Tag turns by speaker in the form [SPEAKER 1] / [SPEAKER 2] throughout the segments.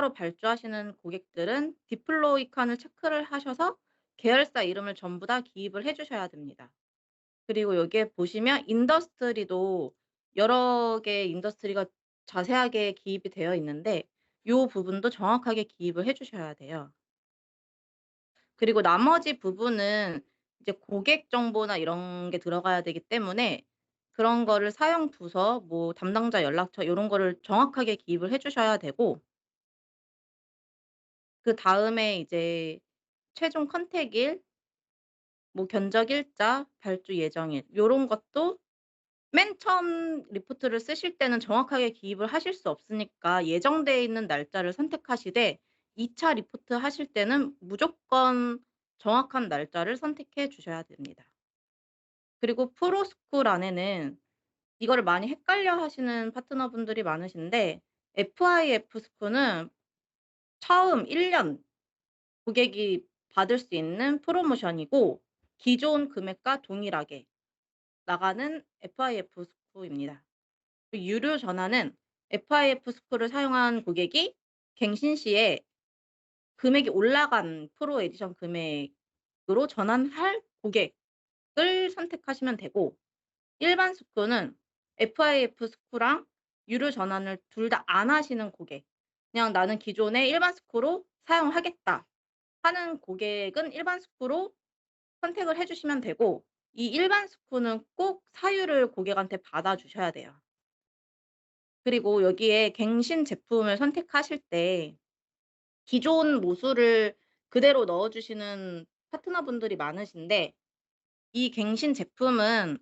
[SPEAKER 1] 날짜로 발주하시는 고객들은 디플로이 칸을 체크를 하셔서 계열사 이름을 전부 다 기입을 해 주셔야 됩니다. 그리고 여기에 보시면 인더스트리도 여러 개의 인더스트리가 자세하게 기입이 되어 있는데 요 부분도 정확하게 기입을 해 주셔야 돼요. 그리고 나머지 부분은 이제 고객 정보나 이런 게 들어가야 되기 때문에 그런 거를 사용 부서 뭐 담당자 연락처 요런 거를 정확하게 기입을 해 주셔야 되고 그다음에 이제 최종 컨택일 뭐 견적 일자, 발주 예정일 요런 것도 맨 처음 리포트를 쓰실 때는 정확하게 기입을 하실 수 없으니까 예정되어 있는 날짜를 선택하시되 2차 리포트 하실 때는 무조건 정확한 날짜를 선택해 주셔야 됩니다. 그리고 프로스쿨 안에는 이거를 많이 헷갈려 하시는 파트너분들이 많으신데 FIF 스쿨은 처음 1년 고객이 받을 수 있는 프로모션이고 기존 금액과 동일하게 나가는 FIF 스쿨입니다. 그 유료 전화는 FIF 스쿨을 사용한 고객이 갱신 시에 금액이 올라간 프로 에디션 금액으로 전환할 고객을 선택하시면 되고 일반 스쿨은 FIF 스쿨랑 유료 전환을 둘 다 안 하시는 고객 그냥 '나는 기존의 일반 스쿨로 사용하겠다.' 하는 고객은 일반 스쿨로 선택을 해 주시면 되고 이 일반 스쿨은 꼭 사유를 고객한테 받아 주셔야 돼요. 그리고 여기에 갱신 제품을 선택하실 때 기존 모수를 그대로 넣어 주시는 파트너분들이 많으신데 이 갱신 제품은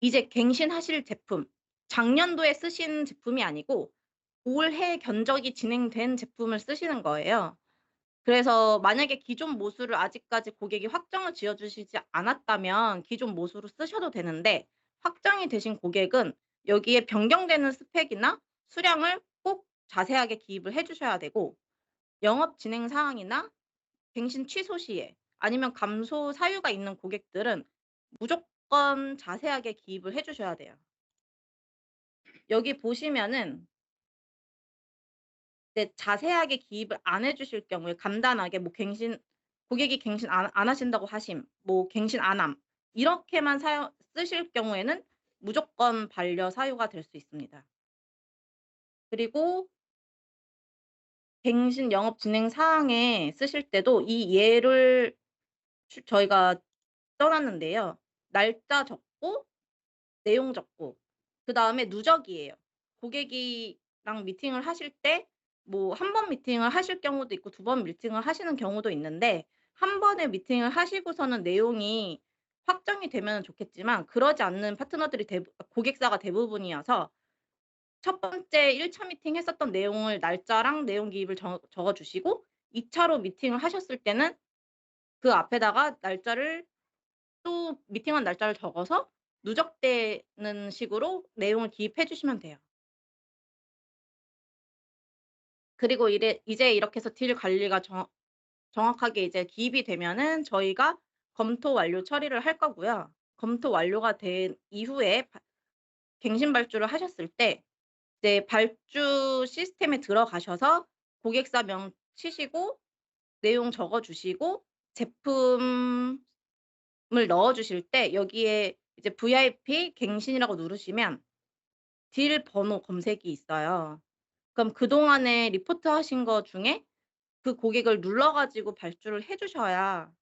[SPEAKER 1] 이제 갱신하실 제품 작년도에 쓰신 제품이 아니고 올해 견적이 진행된 제품을 쓰시는 거예요. 그래서 만약에 기존 모수를 아직까지 고객이 확정을 지어 주시지 않았다면 기존 모수로 쓰셔도 되는데 확정이 되신 고객은 여기에 변경되는 스펙이나 수량을 꼭 자세하게 기입을 해 주셔야 되고 영업 진행 사항이나 갱신 취소 시에 아니면 감소 사유가 있는 고객들은 무조건 자세하게 기입을 해 주셔야 돼요. 여기 보시면은 네 자세하게 기입을 안 해 주실 경우에 간단하게 뭐 갱신 고객이 갱신 안 안 하신다고 하심, 뭐 갱신 안함 이렇게만 사용 쓰실 경우에는 무조건 반려 사유가 될 수 있습니다. 그리고 갱신 영업 진행 사항에 쓰실 때도 이 예를 추 저희가 써 놨는데요. 날짜 적고 내용 적고 그 다음에 누적이에요. 고객이랑 미팅을 하실 때 뭐 한 번 미팅을 하실 경우도 있고 두 번 미팅을 하시는 경우도 있는데 한 번에 미팅을 하시고서는 내용이 확정이 되면은 좋겠지만 그러지 않는 파트너들이 대부 고객사가 대부분이어서 첫 번째 1차 미팅 했었던 내용을 날짜랑 내용 기입을 적 적어 주시고 2 차로 미팅을 하셨을 때는 그 앞에다가 날짜를 또 미팅한 날짜를 적어서 누적되는 식으로 내용을 기입해 주시면 돼요. 그리고 이래 이제 이렇게 해서 딜 관리가 정 정확하게 이제 기입이 되면은 저희가 검토 완료 처리를 할 거고요. 검토 완료가 된 이후에 바 갱신 발주를 하셨을 때 이제 발주 시스템에 들어가셔서 고객사명 치시고 내용 적어 주시고 제품을 넣어 주실 때 여기에 이제 VIP 갱신이라고 누르시면 딜 번호 검색이 있어요. 그럼 그동안에 리포트 하신 거 중에 그 고객을 눌러 가지고 발주를 해 주셔야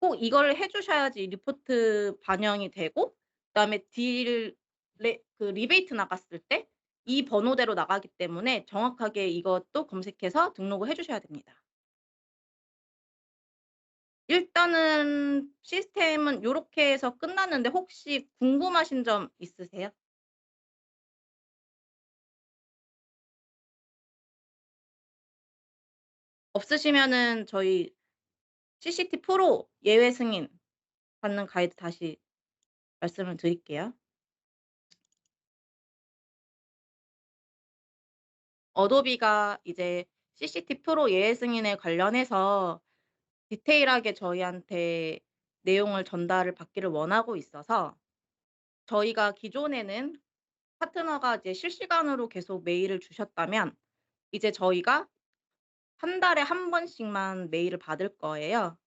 [SPEAKER 1] 꼭 이거를 해 주셔야지 리포트 반영이 되고 그다음에 딜레그 리베이트 나갔을 때 이 번호대로 나가기 때문에 정확하게 이것도 검색해서 등록을 해 주셔야 됩니다. 일단은 시스템은 요렇게 해서 끝났는데 혹시 궁금하신 점 있으세요? 없으시면은 저희 CCT 프로 예외 승인 받는 가이드 다시 말씀을 드릴게요. 어도비가 이제 CCT 프로 예외 승인에 관련해서 디테일하게 저희한테 내용을 전달을 받기를 원하고 있어서 저희가 기존에는 파트너가 이제 실시간으로 계속 메일을 주셨다면 이제 저희가 1 달에 1 번씩만 메일을 받을 거예요.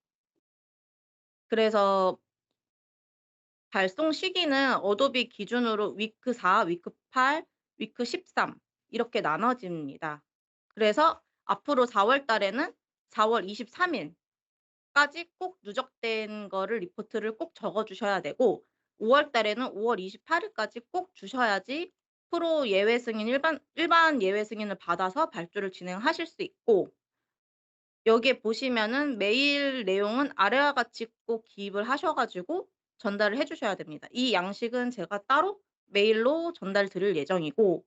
[SPEAKER 1] 그래서 발송 시기는 어도비 기준으로 위크 4, 위크 8, 위크 13 이렇게 나눠집니다. 그래서 앞으로 4월 달에는 4월 23 일까지 꼭 누적된 거를 리포트를 꼭 적어 주셔야 되고 5월 달에는 5월 28 일까지 꼭 주셔야지 프로 예외 승인 일반 일반 예외 승인을 받아서 발주를 진행하실 수 있고 여기에 보시면은 메일 내용은 아래와 같이 꼭 기입을 하셔 가지고 전달을 해 주셔야 됩니다. 이 양식은 제가 따로 메일로 전달 드릴 예정이고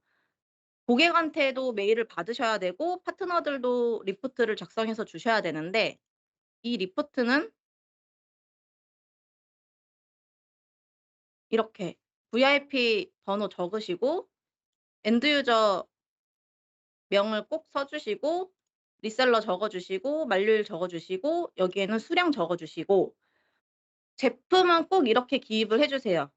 [SPEAKER 1] 고객한테도 메일을 받으셔야 되고 파트너들도 리포트를 작성해서 주셔야 되는데 이 리포트는 이렇게 VIP 번호 적으시고 엔드 유저 명을 꼭 써 주시고 리셀러 적어 주시고 만료일 적어 주시고 여기에는 수량 적어 주시고 제품은 꼭 이렇게 기입을 해 주세요.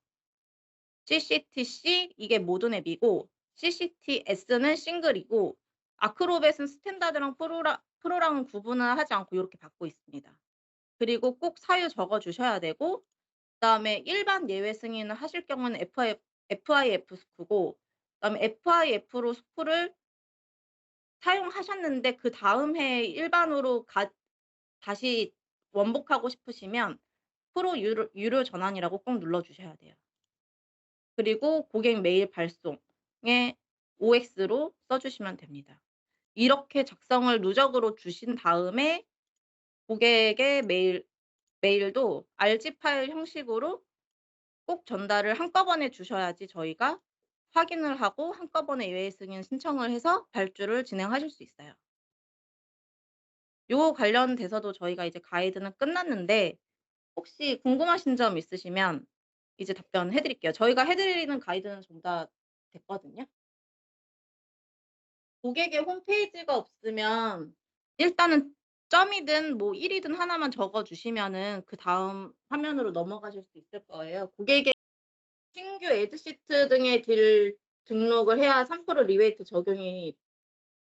[SPEAKER 1] CCTC 이게 모든 앱이고 CCTS는 싱글이고 아크로벳은 스탠다드랑 프로라 프로랑은 구분을 하지 않고 요렇게 받고 있습니다. 그리고 꼭 사유 적어 주셔야 되고 그 다음에 일반 예외 승인을 하실 경우는 FIF FIF 스코고 그 다음에 FIF로 스코를 사용하셨는데 그 다음 해에 일반으로 가 다시 원복하고 싶으시면 프로 유료 유료 전환이라고 꼭 눌러 주셔야 돼요. 그리고 고객 메일 발송에 OX로 써 주시면 됩니다. 이렇게 작성을 누적으로 주신 다음에 고객의 메일 메일도 RG 파일 형식으로 꼭 전달을 한꺼번에 주셔야지 저희가 확인을 하고 한꺼번에 예외 승인 신청을 해서 발주를 진행하실 수 있어요. 요 관련돼서도 저희가 이제 가이드는 끝났는데 혹시 궁금하신 점 있으시면 이제 답변해 드릴게요. 저희가 해 드리는 가이드는 전부 다 됐거든요. 고객의 홈페이지가 없으면 일단은 점이든 뭐 1 이든 하나만 적어 주시면은 그 다음 화면으로 넘어가실 수 있을 거예요. 고객의 신규 애드시트 등의 딜 등록을 해야 3% 리베이트 적용이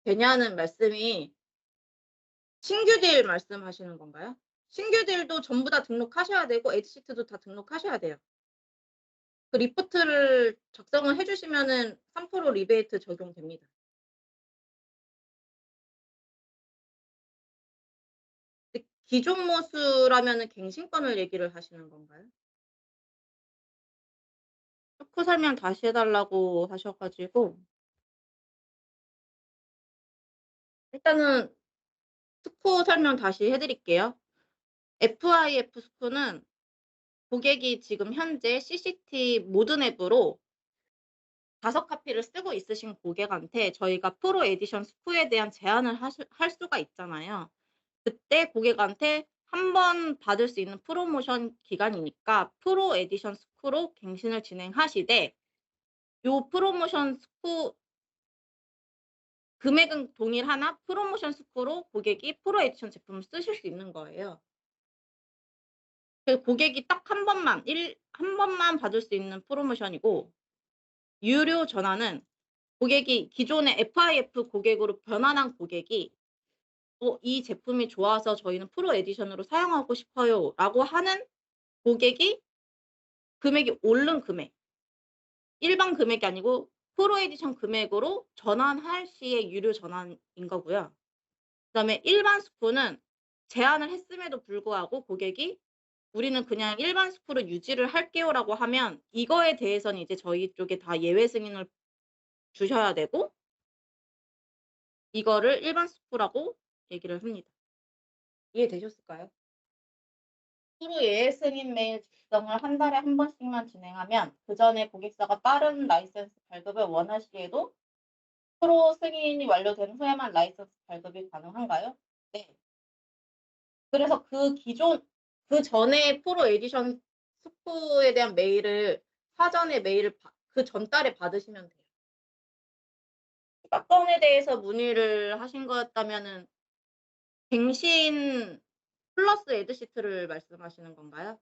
[SPEAKER 1] 되냐는 말씀이 신규 딜 말씀하시는 건가요? 신규 딜도 전부 다 등록하셔야 되고 애드시트도 다 등록하셔야 돼요. 그 리포트를 작성을 해 주시면은 3% 리베이트 적용됩니다. 기존 모수라면은 갱신권을 얘기를 하시는 건가요? 토크 설명 다시 해 달라고 하셔 가지고 일단은 스코어 설명 다시 해 드릴게요. FIF 스코는 고객이 지금 현재 CCT 모든 앱으로 5 카피를 쓰고 있으신 고객한테 저희가 프로 에디션 스코어에 대한 제안을 하실 할 수가 있잖아요. 그때 고객한테 한 번 받을 수 있는 프로모션 기간이니까 프로 에디션 스코 어로 갱신을 진행하시되 요 프로모션 스코어 금액은 동일하나 프로모션 스코어로 고객이 프로 에디션 제품을 쓰실 수 있는 거예요. 그 고객이 딱 한 번만 일 한 번만 받을 수 있는 프로모션이고 유료 전환은 고객이 기존의 FIF 고객으로 변환한 고객이 "어 이 제품이 좋아서 저희는 프로 에디션으로 사용하고 싶어요."라고 하는 고객이 금액이 오른 금액 일반 금액이 아니고 프로 에디션 금액으로 전환할 시의 유료 전환인 거고요. 그 다음에 일반 스포는 제안을 했음에도 불구하고 고객이 "우리는 그냥 일반 스포로 유지를 할게요."라고 하면 이거에 대해서는 이제 저희 쪽에 다 예외 승인을 주셔야 되고 이거를 일반 스포라고 얘기를 합니다. 이해되셨을까요? 예외 승인 메일 작성을 한 달에 한 번씩만 진행하면 그 전에 고객사가 빠른 라이센스 발급을 원하시에도 프로 승인이 완료된 후에만 라이센스 발급이 가능한가요? 네. 그래서 그 기존 그 전에 프로 에디션 스코어에 대한 메일을 사전에 메일을 바그 전달에 받으시면 돼요. 사건에 대해서 문의를 하신 거였다면은 갱신 플러스 에드 시트를 말씀하시는 건가요?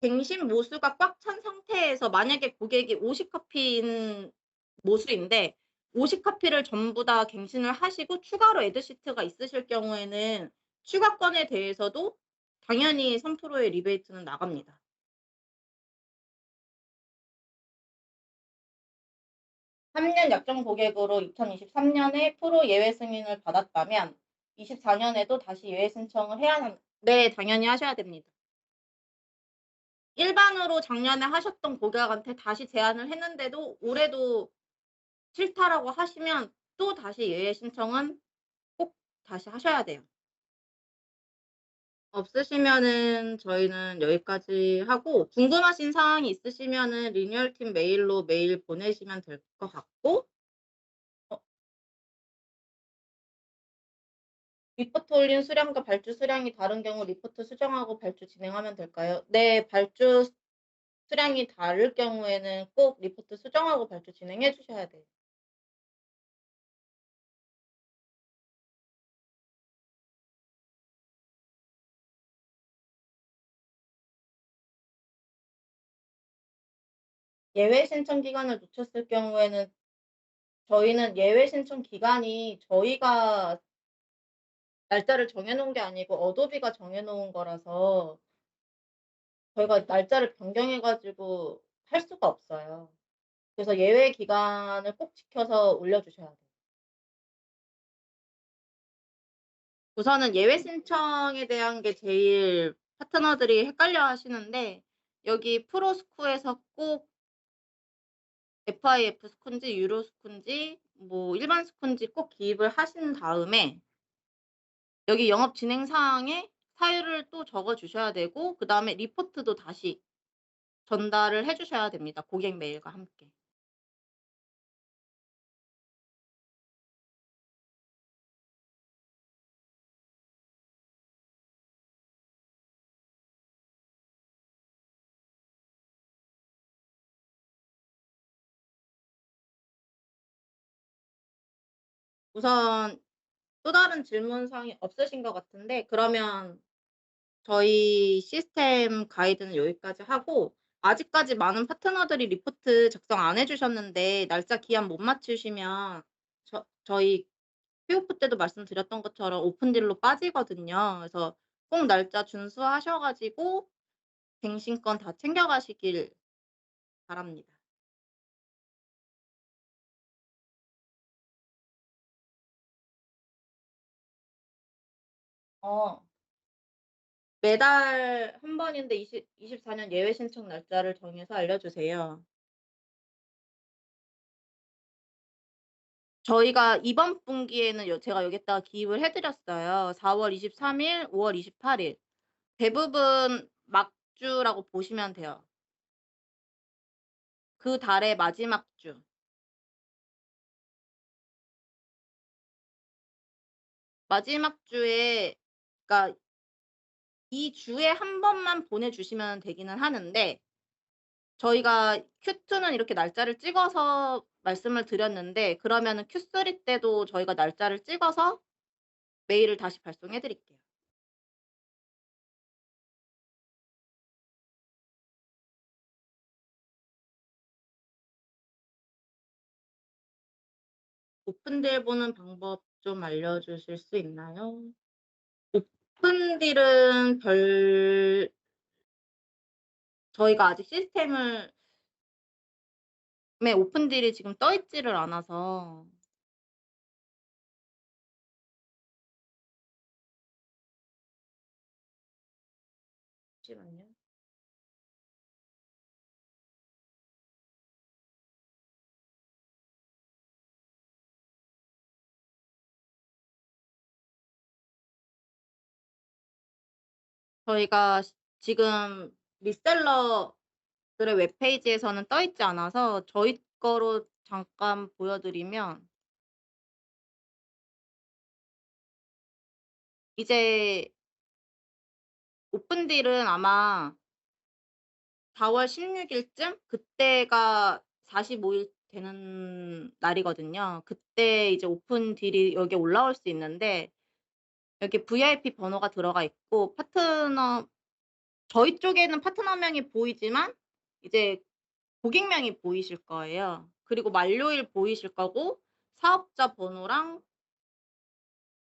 [SPEAKER 1] 갱신 모수가 꽉 찬 상태에서 만약에 고객이 50 커피인 모수인데 50 커피를 전부 다 갱신을 하시고 추가로 애드 시트가 있으실 경우에는 추가권에 대해서도 당연히 3%의 리베이트는 나갑니다. 3년 약정 고객으로 2023년에 프로 예외 승인을 받았다면 24년에도 다시 예외 신청을 해야 합네 당연히 하셔야 됩니다. 일반으로 작년에 하셨던 고객한테 다시 제안을 했는데도 올해도 싫다라고 하시면 또 다시 예외 신청은 꼭 다시 하셔야 돼요. 없으시면은 저희는 여기까지 하고 궁금하신 사항이 있으시면은 리뉴얼 팀 메일로 메일 보내시면 될 것 같고 어 리포트 올린 수량과 발주 수량이 다른 경우 리포트 수정하고 발주 진행하면 될까요? 네. 발주 수량이 다를 경우에는 꼭 리포트 수정하고 발주 진행해 주셔야 돼요. 예외 신청 기간을 놓쳤을 경우에는 저희는 예외 신청 기간이 저희가 날짜를 정해 놓은 게 아니고 어도비가 정해 놓은 거라서 저희가 날짜를 변경해 가지고 할 수가 없어요. 그래서 예외 기간을 꼭 지켜서 올려 주셔야 돼요. 우선은 예외 신청에 대한 게 제일 파트너들이 헷갈려 하시는데 여기 프로스쿨에서 꼭 FIF 스콘지, 유로 스콘지, 뭐 일반 스콘지 꼭 기입을 하신 다음에 여기 영업 진행 사항에 사유를 또 적어 주셔야 되고 그 다음에 리포트도 다시 전달을 해 주셔야 됩니다, 고객 메일과 함께. 우선 또 다른 질문 사항이 없으신 것 같은데 그러면 저희 시스템 가이드는 여기까지 하고 아직까지 많은 파트너들이 리포트 작성 안 해 주셨는데 날짜 기한 못 맞추시면 저 저희 키오프 때도 말씀드렸던 것처럼 오픈딜로 빠지거든요. 그래서 꼭 날짜 준수하셔 가지고 갱신권 다 챙겨 가시길 바랍니다. 어. 매달 한 번인데 이십 24년 예외 신청 날짜를 정해서 알려주세요. 저희가 이번 분기에는 여 제가 여기다가 기입을 해 드렸어요. 4월 23 일, 5월 28 일. 대부분 막주라고 보시면 돼요. 그 달의 마지막 주. 마지막 주에 그러니까 이 주에 한 번만 보내주시면 되기는 하는데 저희가 Q2는 이렇게 날짜를 찍어서 말씀을 드렸는데 그러면은 Q3 때도 저희가 날짜를 찍어서 메일을 다시 발송해 드릴게요. 오픈딜 보는 방법 좀 알려주실 수 있나요? 오픈딜은 별 저희가 아직 시스템을 네 오픈 딜이 지금 떠 있지를 않아서 저희가 시 지금 리셀러들의 웹페이지에서는 떠 있지 않아서 저희 거로 잠깐 보여 드리면 이제 오픈딜은 아마 4월 16 일쯤 그때가 45일 되는 날이거든요. 그때 이제 오픈딜이 여기에 올라올 수 있는데 여기 VIP 번호가 들어가 있고 파트너 저희 쪽에는 파트너명이 보이지만 이제 고객명이 보이실 거예요. 그리고 만료일 보이실 거고 사업자 번호랑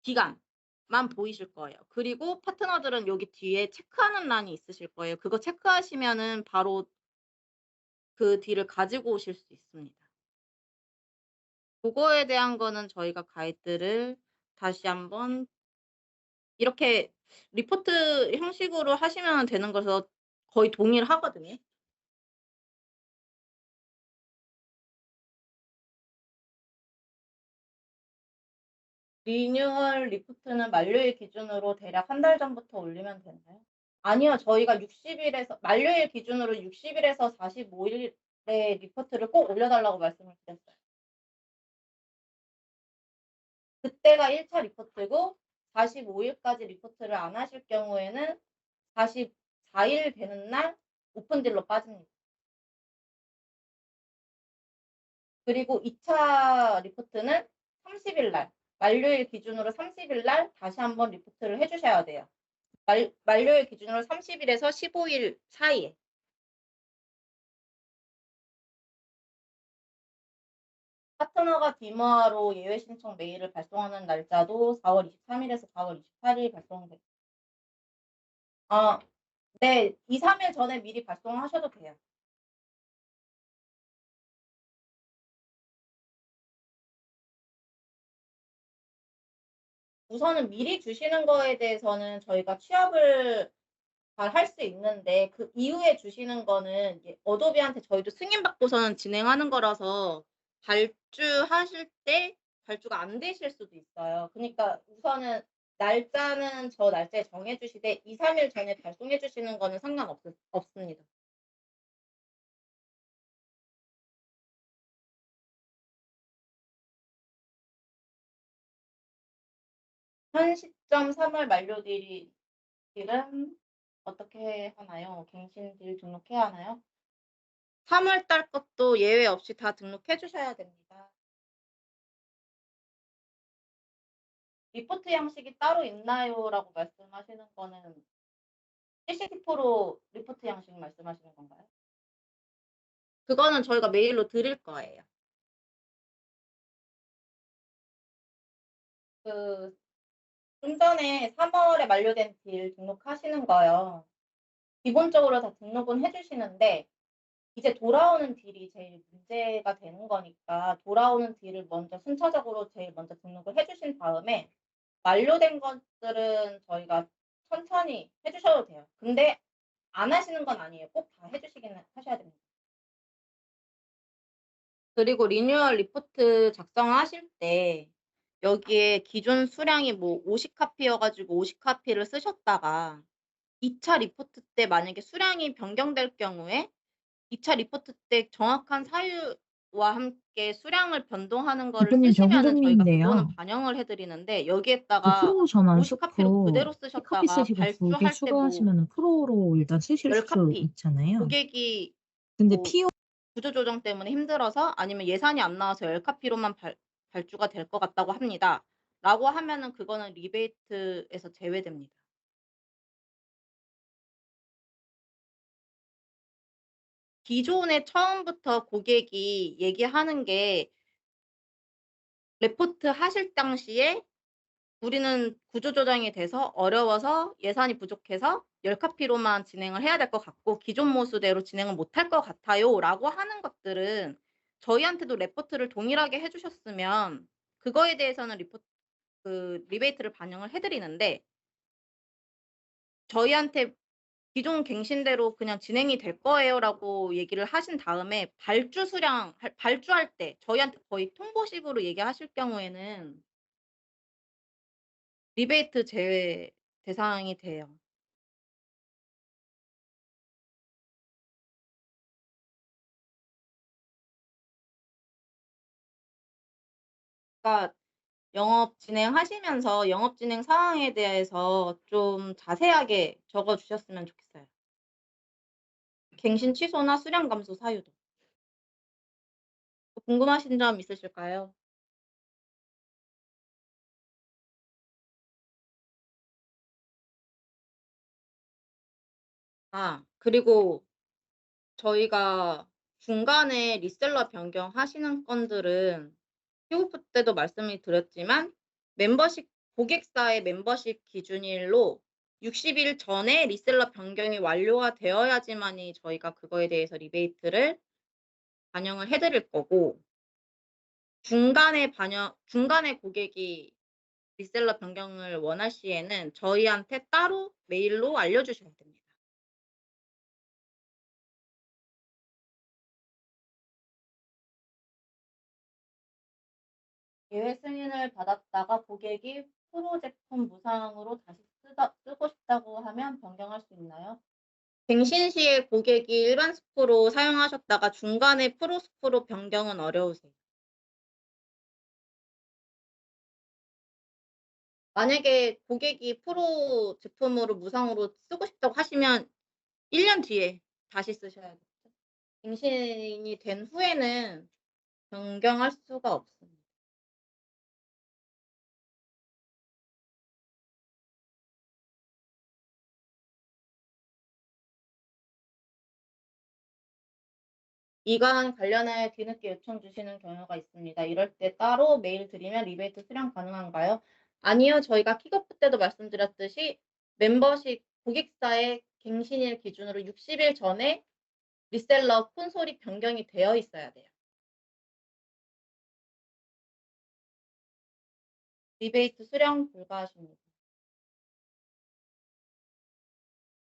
[SPEAKER 1] 기간만 보이실 거예요. 그리고 파트너들은 여기 뒤에 체크하는 란이 있으실 거예요. 그거 체크하시면은 바로 그 딜을 가지고 오실 수 있습니다. 고거에 대한 거는 저희가 가이드를 다시 한번 이렇게 리포트 형식으로 하시면 되는 거라서 거의 동일하거든요. 리뉴얼 리포트는 만료일 기준으로 대략 1달 전부터 올리면 되나요? 아니요. 저희가 60 일에서 만료일 기준으로 60 일에서 45 일에 리포트를 꼭 올려 달라고 말씀을 드렸어요. 그때가 1차 리포트고 45 일까지 리포트를 안 하실 경우에는 44일 되는 날 오픈 딜로 빠집니다. 그리고 2차 리포트는 30일 날 만료일 기준으로 30일 날 다시 한번 리포트를 해 주셔야 돼요. 만 만료일 기준으로 30 일에서 15일 사이에. 파트너가 디머로 예외 신청 메일을 발송하는 날짜도 4월 23 일에서 4월 28일 발송돼 아 네. 2-3일 전에 미리 발송하셔도 돼요. 우선은 미리 주시는 거에 대해서는 저희가 취합을 잘 할 수 있는데 그 이후에 주시는 거는 어도비한테 저희도 승인받고서는 진행하는 거라서 발주하실 때 발주가 안 되실 수도 있어요. 그니까 우선은 날짜는 저 날짜에 정해 주시되 2-3일 전에 발송해 주시는 거는 상관없 없습니다. 현 시점 3월 만료 딜은 어떻게 하나요? 갱신 딜 등록해야 하나요? 3월 달 것도 예외 없이 다 등록해 주셔야 됩니다. 리포트 양식이 따로 있나요?라고 말씀하시는 거는 CCTP로 리포트 양식 말씀하시는 건가요? 그거는 저희가 메일로 드릴 거예요. 그 좀 전에 3 월에 만료된 딜 등록하시는 거요. 기본적으로 다 등록은 해 주시는데 이제 돌아오는 딜이 제일 문제가 되는 거니까 돌아오는 딜을 먼저 순차적으로 제일 먼저 등록을 해 주신 다음에 만료된 것들은 저희가 천천히 해 주셔도 돼요. 근데 안 하시는 건 아니에요. 꼭 다 해 주시기는 하셔야 됩니다. 그리고 리뉴얼 리포트 작성하실 때 여기에 기존 수량이 뭐 50 카피여 가지고 50 카피를 쓰셨다가 2차 리포트 때 만약에 수량이 변경될 경우에 2차 리포트 때 정확한 사유와 함께 수량을 변동하는 거를
[SPEAKER 2] 대표님 저
[SPEAKER 1] 쓰시면은 저희가
[SPEAKER 2] 후정민인데요.
[SPEAKER 1] 그거는 반영을 해 드리는데
[SPEAKER 2] 그
[SPEAKER 1] 여기에다가
[SPEAKER 2] 프로 전환
[SPEAKER 1] 50 카피로
[SPEAKER 2] 슈프
[SPEAKER 1] 그대로
[SPEAKER 2] C카피
[SPEAKER 1] 쓰셨다가
[SPEAKER 2] 쓰시고 2개
[SPEAKER 1] 발주할 때뭐
[SPEAKER 2] 추가하시면은 프로로 일단 쓰실 10수
[SPEAKER 1] 카피
[SPEAKER 2] 있잖아요.
[SPEAKER 1] 고객이
[SPEAKER 2] 근데
[SPEAKER 1] 뭐
[SPEAKER 2] PO
[SPEAKER 1] 구조 조정 때문에 힘들어서 아니면 예산이 안 나와서 10 카피로만 발 발주가 될 것 같다고 합니다.'라고 하면은 그거는 리베이트에서 제외됩니다. 기존에 처음부터 고객이 얘기하는 게 레포트 하실 당시에 "우리는 구조 조정이 돼서 어려워서 예산이 부족해서 10 카피로만 진행을 해야 될 것 같고 기존 모수대로 진행을 못할 것 같아요."라고 하는 것들은 저희한테도 레포트를 동일하게 해 주셨으면 그거에 대해서는 리포트 그 리베이트를 반영을 해 드리는데 저희한테 " 기존 갱신대로 그냥 진행이 될 거예요."라고 얘기를 하신 다음에 발주 수량 할 발주할 때 저희한테 거의 통보식으로 얘기하실 경우에는 리베이트 제외 대상이 돼요. 그러니까 영업 진행하시면서 영업 진행 상황에 대해서 좀 자세하게 적어 주셨으면 좋겠어요. 갱신 취소나 수량 감소 사유도. 또 궁금하신 점 있으실까요? 아 그리고 저희가 중간에 리셀러 변경하시는 건들은 킥오프 때도 말씀을 드렸지만 멤버십 고객사의 멤버십 기준일로 60일 전에 리셀러 변경이 완료가 되어야지만이 저희가 그거에 대해서 리베이트를 반영을 해 드릴 거고 중간에 반영 중간에 고객이 리셀러 변경을 원할 시에는 저희한테 따로 메일로 알려 주셔야 됩니다. 예외 승인을 받았다가 고객이 프로 제품 무상으로 다시 쓰다 쓰고 싶다고 하면 변경할 수 있나요? 갱신 시에 고객이 일반 스프로 사용하셨다가 중간에 프로 스프로 변경은 어려우세요. 만약에 고객이 프로 제품으로 무상으로 쓰고 싶다고 하시면 1년 뒤에 다시 쓰셔야겠죠. 갱신이 된 후에는 변경할 수가 없습니다. 이관 관련하여 뒤늦게 요청 주시는 경우가 있습니다. 이럴 때 따로 메일 드리면 리베이트 수령 가능한가요? 아니요. 저희가 킥오프 때도 말씀드렸듯이 멤버십 고객사의 갱신일 기준으로 60일 전에 리셀러 콘솔이 변경이 되어 있어야 돼요. 리베이트 수령 불가하십니다.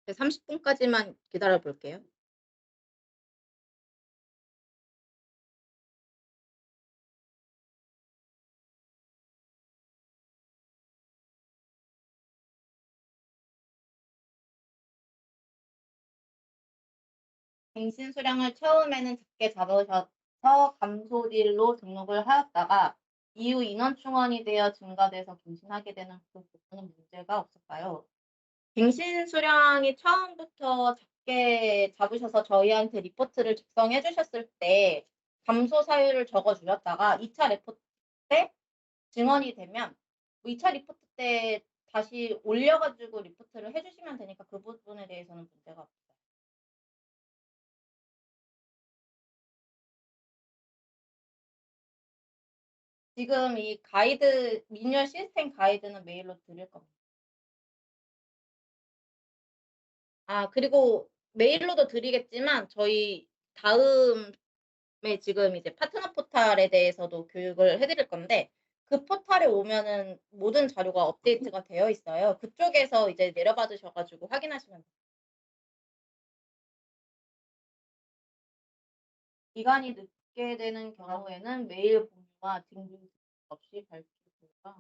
[SPEAKER 1] 네30 분까지만 기다려 볼게요. 갱신 수량을 처음에는 작게 잡으셔서 감소딜로 등록을 하였다가 이후 인원 충원이 되어 증가돼서 갱신하게 되는 그 부분은 문제가 없을까요? 갱신 수량이 처음부터 작게 잡으셔서 저희한테 리포트를 작성해 주셨을 때 감소 사유를 적어 주셨다가 2차 리포트 때 증언이 되면 2차 리포트 때 다시 올려 가지고 리포트를 해 주시면 되니까 그 부분에 대해서는 문제가 없어요. 지금 이 가이드 미뉴얼 시스템 가이드는 메일로 드릴 겁니다. 아 그리고 메일로도 드리겠지만 저희 다음에 지금 이제 파트너 포탈에 대해서도 교육을 해 드릴 건데 그 포탈에 오면은 모든 자료가 업데이트가 되어 있어요. 그쪽에서 이제 내려받으셔 가지고 확인하시면 돼요. 기간이 늦게 되는 경우에는 공유 와 등등 없이 불가.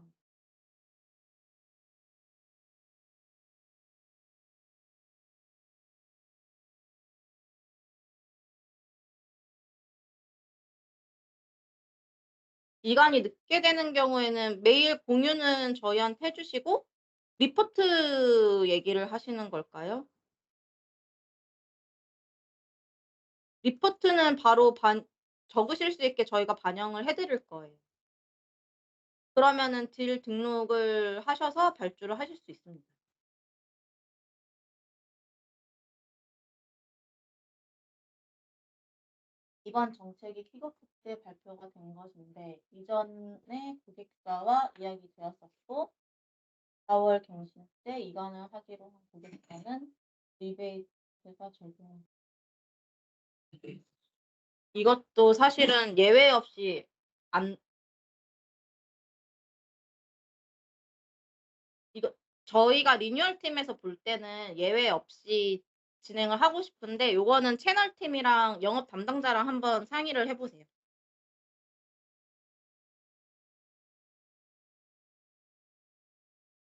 [SPEAKER 1] 기간이 늦게 되는 경우에는 메일 공유는 저희한테 해 주시고 리포트 얘기를 하시는 걸까요? 리포트는 바로 반 적으실 수 있게 저희가 반영을 해 드릴 거예요. 그러면은 딜 등록을 하셔서 발주를 하실 수 있습니다. 이번 정책이 킥오프 때 발표가 된 것인데 이전에 고객사와 이야기되었었고 4월 갱신 때 이관을 하기로 한 고객사는 리베이트가 적용 이것도 사실은 예외 없이 안 이거 저희가 리뉴얼 팀에서 볼 때는 예외 없이 진행을 하고 싶은데 요거는 채널 팀이랑 영업 담당자랑 한번 상의를 해 보세요.